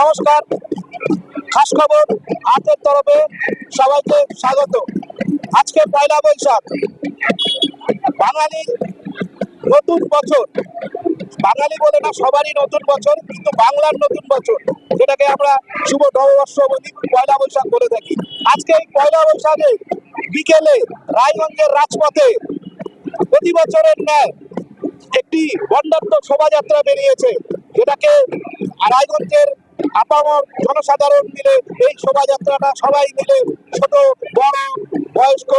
নমস্কার। খাস খবর হাতের তরফে সবাইকে স্বাগত। আজকে পয়লা বৈশাখ। বাঙালি নতুন বছর। বাঙালি বলে না, সবারই নতুন বছর, কিন্তু বাংলার নতুন বছর, যেটাকে আমরা শুভ নববর্ষ বলি পয়লা বৈশাখ বলে থাকি। আজকে এই পয়লা বৈশাখে বিকেলে রায়গঞ্জের রাজপথে প্রতি বছরের ন্যায় একটি বন্ডাত্ম শোভাযাত্রা বেরিয়েছে, যেটাকে রায়গঞ্জের আপামর জনসাধারণ মিলে এই শোভাযাত্রাটা সবাই মিলে, ছোট, বড়, বয়স্ক,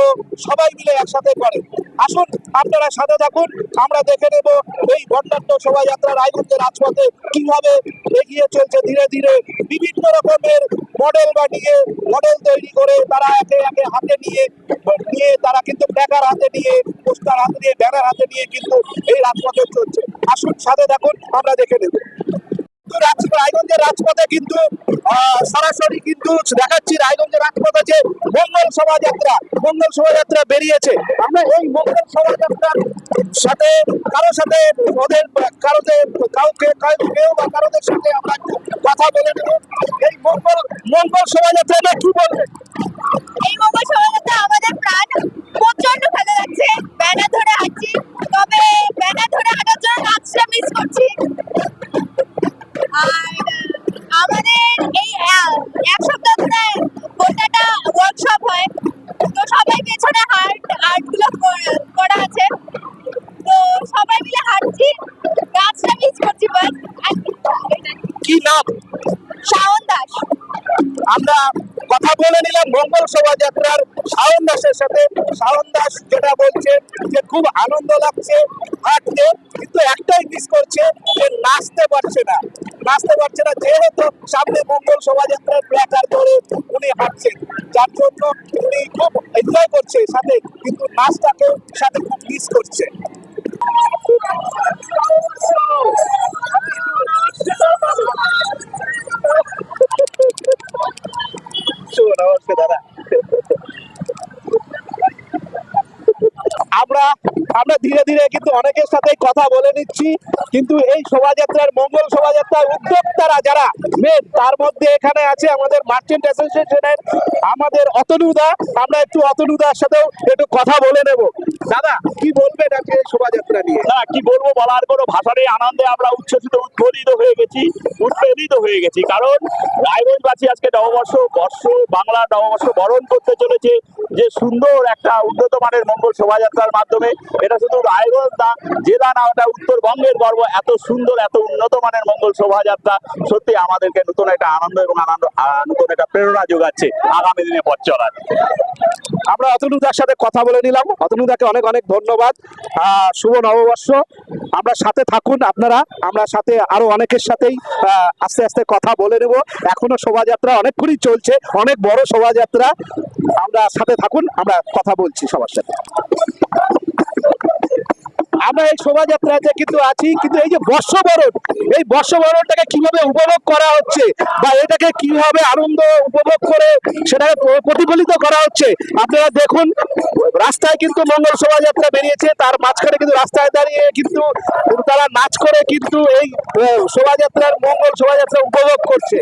সবাই মিলে একসাথে করে। আসুন, আপনারা সাথে থাকুন, আমরা দেখে নেব এই বন্ডাত্ম শোভাযাত্রা রায়গঞ্জের রাজপথে কীভাবে এগিয়ে চলছে ধীরে ধীরে। বিভিন্ন রকমের মডেল বানিয়ে, মডেল তৈরি করে তারা একে একে হাতে নিয়ে নিয়ে তারা কিন্তু প্ল্যাকার হাতে নিয়ে, পোস্টার হাতে নিয়ে, ব্যানার হাতে নিয়ে কিন্তু এই রাজপথে চলছে। আসুন, সাথে থাকুন, আমরা দেখে নেব। কিন্তু রায়গঞ্জের রাজপথে কিন্তু সরাসরি কিন্তু দেখাচ্ছি রায়গঞ্জের রাজপথে যে মঙ্গল শোভাযাত্রা মঙ্গল শোভাযাত্রা বেরিয়েছে। আমরা এই মঙ্গল শোভাযাত্রার সাথে কারোর সাথে ওদের কারোতে কাউকে কাউ- বা কারোদের সাথে আমরা কথা বলে নেব। এই মঙ্গল মঙ্গল শোভাযাত্রাটা কি বলবে? এই মঙ্গল শোভাযাত্রা আমাদের শোভাযাত্রার শাওন দাসের সাথে শাওন দাস যেটা বলছে যে খুব আনন্দ লাগছে হাঁটতে, কিন্তু একটাই মিস করছে যে নাচতে পারছে না। নাচতে পারছে না, যেহেতু সামনে মঙ্গল শোভাযাত্রার প্ল্যাকার ধরে উনি হাঁটছেন। যার জন্য উনি খুব এনজয় করছে সাথে, কিন্তু নাচটাকেও সাথে খুব মিস করছে। আমরা ধীরে ধীরে কিন্তু অনেকের সাথে কথা বলে নিচ্ছি। কিন্তু এই শোভাযাত্রার মঙ্গল শোভাযাত্রার উদ্যোক্তারা যারা মেন তার মধ্যে এখানে আছে আমাদের মার্চেন্ট অ্যাসোসিয়েশনের আমাদের অতনুদা। আমরা একটু অতনুদার সাথেও একটু কথা বলে নেব। দাদা, কি বলবেন আজকে শোভাযাত্রা নিয়ে? না, কি বলব বলার কোনো ভাষা নেই। আনন্দে আমরা উচ্ছ্বসিত, উদ্বোধিত হয়ে গেছি, উৎপ্রেরিত হয়ে গেছি। কারণ রায়গঞ্জবাসী আজকে নববর্ষ, বর্ষ, বাংলা নববর্ষ বরণ করতে চলেছে। যে সুন্দর একটা উন্নত মানের মঙ্গল শোভাযাত্রার মাধ্যমে, এটা শুধু রায়গঞ্জ জেলা না, ওটা উত্তরবঙ্গের গর্ব। এত সুন্দর, এত উন্নত মানের মঙ্গল শোভাযাত্রা সত্যি আমাদেরকে নতুন একটা আনন্দ এবং আনন্দ নতুন একটা প্রেরণা যোগাচ্ছে আগামী দিনে পথ চলার। আমরা অতনুদার সাথে কথা বলে নিলাম। অতনুদাকে অনেক অনেক ধন্যবাদ। শুভ নববর্ষ। আমরা সাথে থাকুন আপনারা। আমরা সাথে আরও অনেকের সাথেই আস্তে আস্তে কথা বলে নেব। এখনও শোভাযাত্রা অনেকক্ষণই চলছে। অনেক বড় শোভাযাত্রা। আমরা সাথে থাকুন। আমরা কথা বলছি সবার সাথে। আমরা এই শোভাযাত্রাতে কিন্তু আছি, কিন্তু এই যে বর্ষবরণ, এই বর্ষবরণটাকে কীভাবে উপভোগ করা হচ্ছে বা এটাকে কীভাবে আনন্দ উপভোগ করে সেটাকে প্রতিফলিত করা হচ্ছে, আপনারা দেখুন, রাস্তায় কিন্তু মঙ্গল শোভাযাত্রা বেরিয়েছে, তার মাঝখানে কিন্তু রাস্তায় দাঁড়িয়ে কিন্তু তারা নাচ করে কিন্তু এই শোভাযাত্রার মঙ্গল শোভাযাত্রা উপভোগ করছে।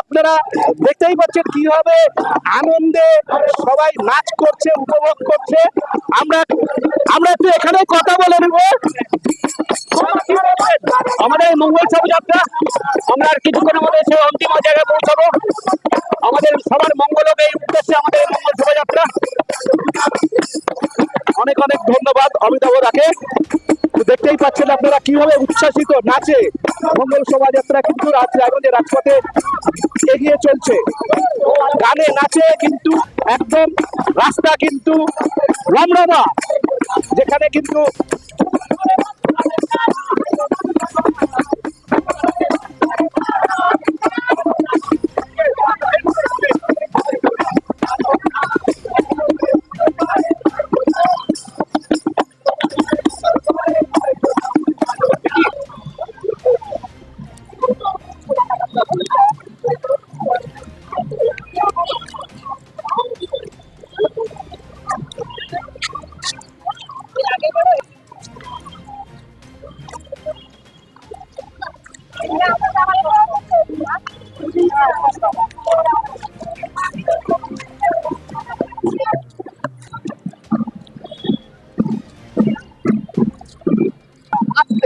আপনারা দেখতেই পাচ্ছেন কীভাবে আনন্দে সবাই নাচ করছে, উপভোগ করছে। আমরা আমরা একটু এখানে কথা বলে নেব। আমাদের মঙ্গল শোভাযাত্রা আমরা আর কিছুক্ষণের মধ্যে সে অন্তিম জায়গায় পৌঁছাবো। আমাদের সবার মঙ্গল হবে এই উদ্দেশ্যে আমাদের মঙ্গল শোভাযাত্রা। অনেক অনেক ধন্যবাদ অমিতাভ তো দেখতেই পাচ্ছেন আপনারা কীভাবে উচ্ছ্বাসিত নাচে। মঙ্গল শোভাযাত্রা কিন্তু রায়গঞ্জের রাজপথে এগিয়ে চলছে। গানে নাচে কিন্তু একদম রাস্তা কিন্তু রমরমা, যেখানে কিন্তু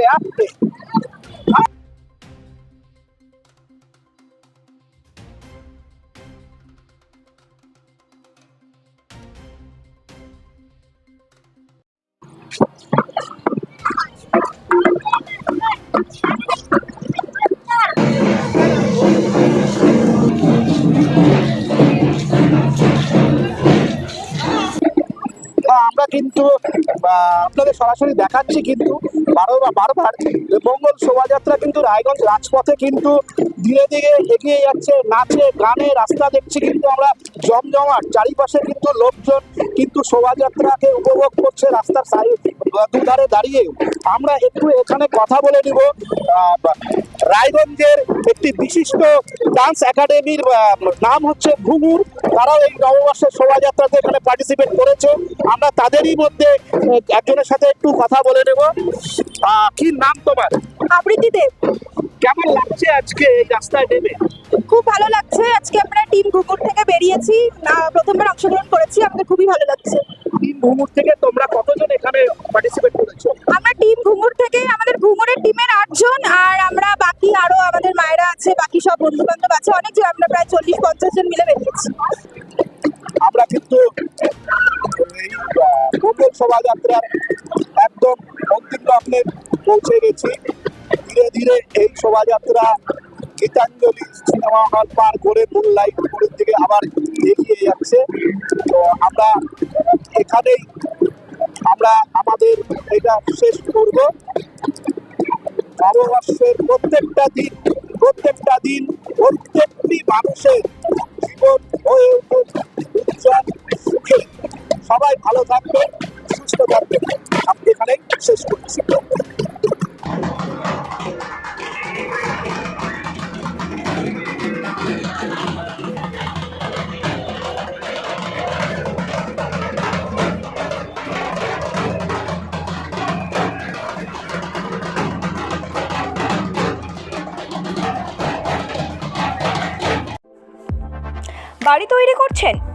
আস্তে আস্তে আমরা কিন্তু আপনাদের সরাসরি দেখাচ্ছি কিন্তু বারো বারবার মঙ্গল শোভাযাত্রা কিন্তু রায়গঞ্জ রাজপথে কিন্তু ধীরে ধীরে এগিয়ে যাচ্ছে। নাচে, গানে রাস্তা দেখছি কিন্তু আমরা জমজমাট। চারিপাশে কিন্তু লোকজন কিন্তু শোভাযাত্রাকে উপভোগ করছে রাস্তার সাইড দুধারে দাঁড়িয়ে। আমরা একটু এখানে কথা বলে নিব। রায়গঞ্জের একটি বিশিষ্ট ডান্স একাডেমির নাম হচ্ছে ঘুঙুর। তারাও এই নববর্ষের শোভাযাত্রাতে এখানে পার্টিসিপেট করেছে আমরা তাদেরই মধ্যে একজনের সাথে একটু কথা বলে নেব। কি নাম তোমার? আবৃত্তি দেব কেমন লাগছে আজকে এই রাস্তায় নেমে? খুব ভালো লাগছে। আজকে আমরা টিম ঘুঘুর থেকে বেরিয়েছি। না প্রথমবার অংশগ্রহণ করেছি। আমাদের খুবই ভালো লাগছে। তিন ঘুঙুর থেকে তোমরা কতজন এখানে পার্টিসিপেট করেছ? আমরা টিম ঘুঙুর থেকে আমাদের ঘুঙুরের টিমের আটজন আর আমরা বাকি আরও আমাদের মায়েরা আছে বাকি সব বন্ধু বান্ধব আছে অনেকজন শোভাযাত্রার একদম অন্তিম লগ্নে পৌঁছে গেছি। ধীরে ধীরে এই শোভাযাত্রা গীতাঞ্জলি সিনেমা হল পার করে মূল লাইট উপরের দিকে আবার এগিয়ে যাচ্ছে। তো আমরা এখানেই আমরা আমাদের এটা শেষ করব। নববর্ষের প্রত্যেকটা দিন প্রত্যেকটা দিন প্রত্যেকটি মানুষের জীবন হয়ে উঠুক। উজ্জ্বল সুখে সবাই ভালো থাকবে সুস্থ থাকবে আমি এখানেই শেষ করছি। বাড়ি তৈরি করছেন?